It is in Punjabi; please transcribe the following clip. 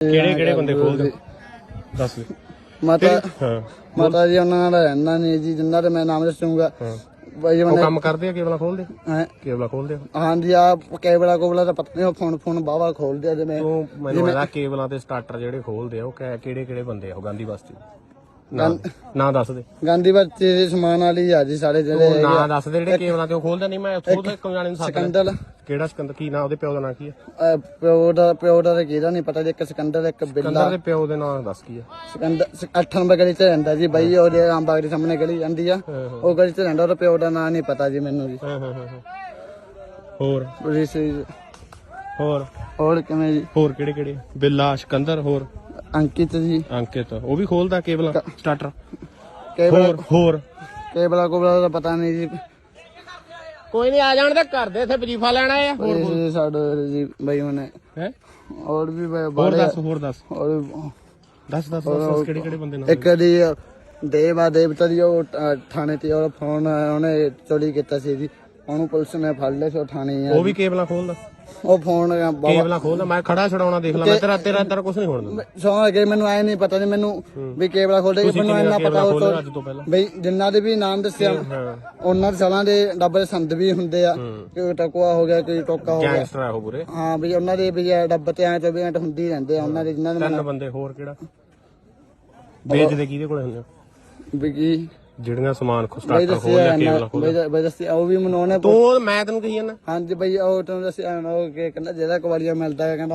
ਕਿਹੜੇ ਕਿਹੜੇ ਬੰਦੇ ਖੋਲਦੇ? ਦੱਸ ਦੇ। ਮਾਤਾ ਹਾਂ ਮਾਤਾ ਜੀ ਉਹਨਾਂ ਦਾ ਰਹਿਣਾ ਨਹੀਂ ਜੀ ਜਿੰਨਾ ਤੇ ਮੈਂ ਨਾਮ ਦੱਸੂਗਾ। ਬਾਈ ਉਹ ਕੰਮ ਕਰਦੇ ਆ ਕੇਬਲਾਂ ਖੋਲਦੇ? ਹੈਂ, ਕੇਬਲਾਂ ਖੋਲਦੇ ਹਾਂਜੀ ਆ ਕੈਬਲਾ ਕੋਬਲਾ ਤਾਂ ਪਤਾ ਨਹੀਂ ਫੋਨ ਫੋਨ ਬਾਵਾ ਖੋਲਦੇ ਆ ਜਿਵੇਂ ਤੂੰ ਮੈਨੂੰ ਇਹਦਾ ਕੇਬਲਾਂ ਤੇ ਸਟਾਰਟਰ ਜਿਹੜੇ ਖੋਲਦੇ ਆ ਉਹ ਕਿਹੜੇ ਕਿਹੜੇ ਬੰਦੇ ਆ ਉਹ ਗਾਂਧੀ ਬਸਤੀ ਨਾ ਨਾ ਦੱਸ ਦੇ। ਗਾਂਧੀ ਬੱਚੇ ਦੇ ਸਮਾਨ ਵਾਲੀ ਆ ਜੀ ਸਾਰੇ ਜਿਹੜੇ ਨਾਂ ਦੱਸ ਦੇ ਜਿਹੜੇ ਕੇਬਲਾਂ ਤੇ ਉਹ ਖੋਲਦੇ ਨਹੀਂ ਮੈਂ ਉੱਥੋਂ ਤਾਂ ਇੱਕ ਜਾਣੇ ਨੂੰ ਸੱਦ ਲਿਆ। ਸਿਕੰਦਰ ਕਿਹੜਾ ਸਿਕੰਦਰ ਕੀ ਨਾਂ ਉਹਦੇ ਪਿਓ ਦਾ ਨਾਂ ਕੀ ਆ? ਅਹ ਪਿਓ ਦਾ ਪਿਓ ਦਾ ਤਾਂ ਕਿਹਦਾ ਨਹੀਂ ਪਤਾ ਜੀ ਇੱਕ ਸਿਕੰਦਰ ਇੱਕ ਬਿੱਲਾ। ਸਿਕੰਦਰ ਦੇ ਪਿਓ ਦੇ ਨਾਂ ਦੱਸ ਕੀ ਆ? ਸਿਕੰਦਰ 8 ਨੰਬਰ ਗਲੀ 'ਚ ਰਹਿੰਦਾ ਜੀ ਬਾਈ ਉਹਦੇ ਆਂਬਾਗ ਦੇ ਸਾਹਮਣੇ ਗਲੀ ਜਾਂਦੀ ਆ ਉਹ ਗਲੀ 'ਚ ਰਹਿੰਦਾ ਉਹਦਾ ਪਿਓ ਦਾ ਨਾਂ ਨਹੀਂ ਪਤਾ ਜੀ ਮੈਨੂੰ ਜੀ। ਹਾਂ ਹਾਂ ਹਾਂ ਹਾਂ। ਹੋਰ? ਪੁਲਿਸ। ਹੋਰ? ਹੋਰ ਕਿਵੇਂ ਜੀ? ਹੋਰ ਕਿਹੜੇ ਕਿਹੜੇ? ਬਿੱਲਾ ਸਿਕੰਦਰ ਹੋਰ? ਅੰਕਿਤ ਜੀ। ਅੰਕਿਤ ਉਹ ਵੀ ਖੋਲਦਾ ਕੇਬਲਾਂ? ਸਟਾਰਟਰ। ਕੇਬਲਾ ਹੋਰ ਹੋਰ। ਕੇਬਲਾ ਕੋਬਲਾ ਦਾ ਪਤਾ ਨਹੀਂ ਜੀ। ਕੋਈ ਨਹੀਂ ਆ ਜਾਣ ਦੇ ਘਰ ਦੇ ਇੱਥੇ ਵਜੀਫਾ ਲੈਣਾ ਆ। ਪੁਲਿਸ ਜੀ ਸਾਡੇ ਜੀ ਬਾਈ ਉਹਨੇ ਹੈ? ਹੋਰ ਵੀ ਬ- ਹੋਰ ਦੱਸ ਹੋਰ ਦੱਸ। ਹੋਰ ਦੱਸ ਦੱਸ ਦੱਸ ਕਿਹੜੇ ਕਿਹੜੇ ਬੰਦੇ ਨਾਲ? ਇੱਕ ਦੀ ਦੇਵਾ ਦੇਵਤਾ ਦੀ ਉਹ ਥਾਣੇ ਤੇ ਉਹ ਫੋਨ ਉਹਨੇ ਚੋਰੀ ਕੀਤਾ ਸੀ ਜੀ। ਉਹਨੂੰ ਪੁਲਿਸ ਨੇ ਫੜ ਲਿਆ ਸੀ ਉਹ ਥਾਣੇ ਆ ਉਹ ਵੀ ਕੇਬਲਾਂ ਖੋਲਦਾ। ਉਹ ਫੋਨ ਬਾਬਾ। ਕੇਬਲਾਂ ਖੋਲਦਾ ਮੈਂ ਖੜਾ ਛਡਾਉਣਾ ਦੇਖ ਲਾ ਮੈਂ ਤੇਰਾ ਤੇਰਾ ਤੇਰਾ ਕੁਝ ਨਹੀਂ ਹੋਣ ਦਿੰਦਾ। ਸੌਂ ਮੈਨੂੰ ਐ ਨਹੀਂ ਪਤਾ ਜੀ ਮੈਨੂੰ ਵੀ ਕੇਬਲਾ ਖੋਲਦੇ ਕਿ ਮੈਨੂੰ ਇੰਨਾ ਪਤਾ ਉਹ ਅੱਜ ਤੋਂ ਪਹਿਲਾਂ। ਬਈ ਜਿੰਨਾ ਦੇ ਵੀ ਨਾਮ ਦੱਸਿਆ ਉਹਨਾਂ ਦੇ ਸਾਲਾਂ ਦੇ ਡੱਬੇ ਸੰਦ ਵੀ ਹੁੰਦੇ ਆ ਕੋਈ ਟਕਵਾ ਹੋ ਗਿਆ ਕੋਈ ਟੋਕਾ ਹੋ ਗਿਆ। ਗੈਂਗਸਟਰ ਆ ਉਹ ਪੂਰੇ। ਹਾਂ ਵੀ ਉਹਨਾਂ ਦੇ ਵੀ ਡੱਬੇ ਤੇ ਐ 24 ਘੰਟੇ ਹੁੰਦੀ ਰਹਿੰਦੇ ਆ ਉਹਨਾਂ ਦੇ ਜਿਨ੍ਹਾਂ ਦੇ ਤਿੰਨ ਬੰਦੇ ਹੋਰ ਕਿਹੜਾ? ਵੇਚਦੇ ਕਿਹਦੇ ਕੋਲੇ ਹੁੰਦੇ? ਵੀ ਕੀ? ਜਿਹੜੀਆਂ ਸਮਾਨ ਬਈ ਸਟਾਰਟਰ ਦੱਸਿਆ ਖੋਲਦੇ ਨਾ- ਬਈ ਬਈ ਦੱਸਿਆ ਉਹ ਵੀ ਮਨਾਉਣੇ ਤੂੰ ਮੈਂ ਤੈਨੂੰ ਕਹੀ ਜਾਂਦਾ। ਹਾਂਜੀ ਬਈ ਉਹ ਤੁਹਾਨੂੰ ਦੱਸਿਆ ਉਹ ਕਿ ਕਹਿੰਦਾ ਜਿਹਦਾ ਕਵਾਲੀਆ ਮਿਲਦਾ ਹੈ ਕਹਿੰਦਾ